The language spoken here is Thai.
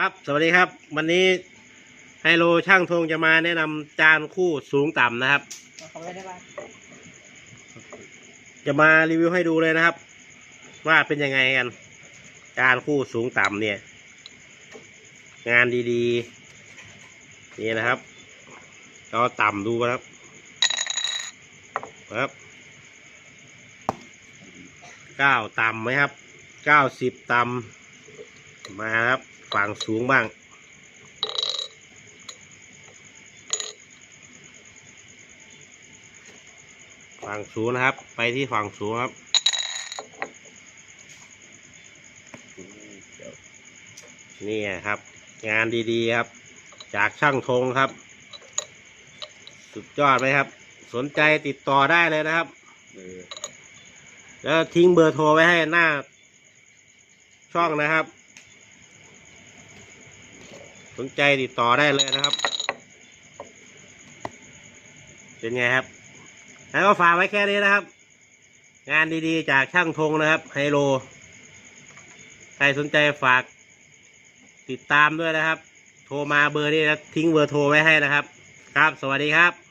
ครับ สวัสดีครับ วันนี้ไฮโลช่างธงจะมาแนะนำจานคู่สูงต่ำนะครับเอาเขาไว้ได้บ้างจะมารีวิวให้ดูเลยนะครับ ว่าเป็นยังไงกัน จานคู่สูงต่ำเนี่ย งานดีๆ นี่นะครับเราต่ำดูนะครับครับเก้าต่ำไหมครับเก้าสิบต่ำ มาครับฝั่งสูงบ้าง ฝั่งสูงนะครับ ไปที่ฝั่งสูงครับนี่ครับ งานดีๆครับ จากช่างธงครับ สุดยอดไหมครับ สนใจติดต่อได้เลยนะครับแล้วทิ้งเบอร์โทรไว้ให้หน้าช่องนะครับ สนใจติดต่อได้เลยนะครับ เป็นไงครับแล้วก็ฝากไว้แค่นี้นะครับ งานดีๆ จากช่างธงนะครับ ไฮโล ใครสนใจฝากติดตามด้วยนะครับ โทรมาเบอร์นี้นะทิ้งเบอร์โทรไว้ให้นะครับ ครับ สวัสดีครับ